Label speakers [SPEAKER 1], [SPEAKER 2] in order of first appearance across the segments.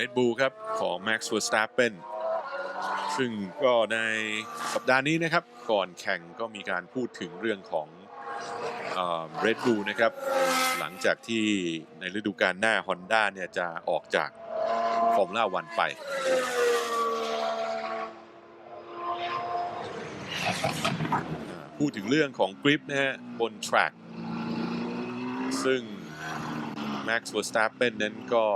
[SPEAKER 1] Red Bull ครับ ของ Max Verstappen ซึ่งก็ในสัปดาห์นี้นะครับ ก่อนแข่งก็มีการพูดถึงเรื่องของเอ่อ Red Bull นะครับ หลังจากที่ในฤดูกาลหน้า Honda เนี่ยจะออกจากฟอร์มล่าวันไป พูดถึงเรื่องของกริปนะฮะบน track ซึ่ง Max Verstappen นั้นก็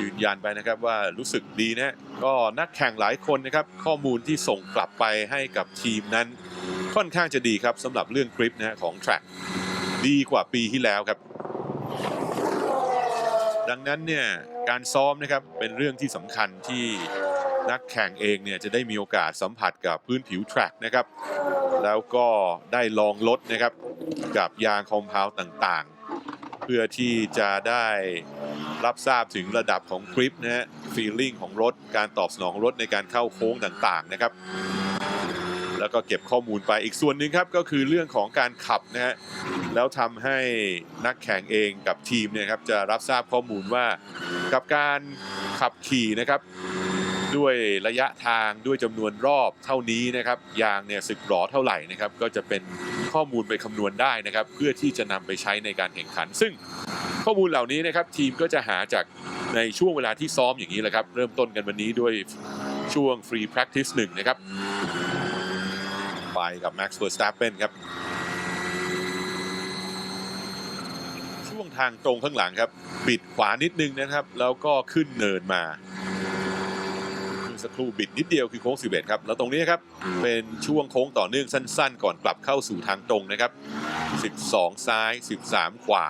[SPEAKER 1] ยืนยันไปนะครับว่ารู้สึกดีนะก็นักแข่งหลายคนนะครับข้อมูลที่ส่งกลับไปให้กับทีมนั้น ค่อนข้างจะดีครับสำหรับเรื่องกริปนะของ track ดีกว่าปีที่แล้วครับ ดังนั้นเนี่ยการซ้อมนะครับเป็นเรื่องที่สำคัญที่นักแข่งเองเนี่ยจะได้มีโอกาสสัมผัสกับพื้นผิว track นะครับ แล้วก็ได้ลองรถนะครับกับยางคอมเพลต่าง เพื่อที่จะได้รับทราบถึงระดับของกริปนะฮะฟีลลิ่งของรถ การตอบสนองรถในการเข้าโค้งต่างๆนะครับ แล้วก็เก็บข้อมูลไปอีกส่วนหนึ่งครับก็คือเรื่องของการขับนะฮะแล้วทำให้นักแข่งเองกับทีมเนี่ยครับจะรับทราบข้อมูลว่ากับการขับขี่นะครับ ด้วยระยะทางด้วยจำนวนรอบเท่านี้นะครับยางเนี่ยสึกหรอเท่าไหร่นะครับก็จะเป็นข้อมูลไปคำนวณได้นะครับ เพื่อที่จะนำไปใช้ในการแข่งขัน ซึ่งข้อมูลเหล่านี้นะครับทีมก็จะหาจากในช่วงเวลาที่ซ้อมอย่างนี้แหละครับ เริ่มต้นกันวันนี้ด้วยช่วง free practice หนึ่งนะครับ ไปกับ Max Verstappen ครับ ช่วงทางตรงข้างหลังครับบิดขวานิดนึงนะครับ แล้วก็ขึ้นเนินมา สักครู่บิดนิดเดียวคือโค้ง11ครับแล้วตรงนี้ครับเป็นช่วงโค้งต่อเนื่องสั้น ๆ ก่อนกลับเข้าสู่ทางตรงนะครับ 12 ซ้าย 13 ขวา